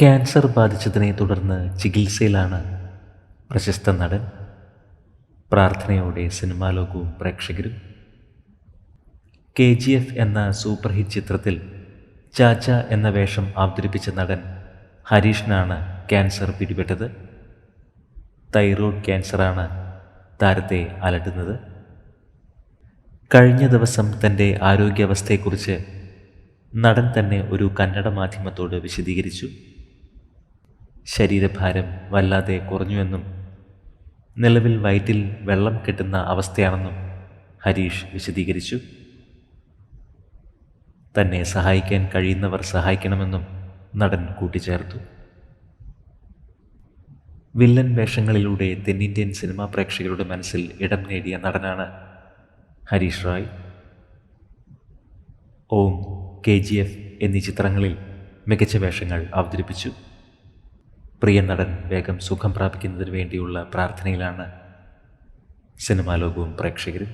Cancer ബാധിച്ചതിനെ തുടർന്ന് ചികിത്സയിലാണ് പ്രശസ്ത നടൻ. പ്രാർത്ഥനയോടെ സിനിമാ ലോകവും പ്രേക്ഷകരും. കെ ജി എഫ് എന്ന സൂപ്പർ ഹിറ്റ് ചിത്രത്തിൽ ചാച്ച എന്ന വേഷം അവതരിപ്പിച്ച നടൻ ഹരീഷിനാണ് ക്യാൻസർ പിടിപെട്ടത്. തൈറോയ്ഡ് ക്യാൻസറാണ് താരത്തെ അലട്ടുന്നത്. കഴിഞ്ഞ ദിവസം തന്റെ ആരോഗ്യാവസ്ഥയെക്കുറിച്ച് നടൻ തന്നെ ഒരു കന്നഡ മാധ്യമത്തോട് വിശദീകരിച്ചു. ശരീരഭാരം വല്ലാതെ കുറഞ്ഞുവെന്നും നിലവിൽ വയറ്റിൽ വെള്ളം കെട്ടുന്ന അവസ്ഥയാണെന്നും ഹരീഷ് വിശദീകരിച്ചു. തന്നെ സഹായിക്കാൻ കഴിയുന്നവർ സഹായിക്കണമെന്നും നടൻ കൂട്ടിച്ചേർത്തു. വില്ലൻ വേഷങ്ങളിലൂടെ തെന്നിന്ത്യൻ സിനിമാ പ്രേക്ഷകരുടെ മനസ്സിൽ ഇടം നേടിയ നടനാണ് Harish Rai. Om K G F എന്നീ ചിത്രങ്ങളിൽ മികച്ച വേഷങ്ങൾ അവതരിപ്പിച്ചു. പ്രിയ നടൻ വേഗം സുഖം പ്രാപിക്കുന്നതിന് വേണ്ടിയുള്ള പ്രാർത്ഥനയിലാണ് സിനിമാ ലോകവും പ്രേക്ഷകരും.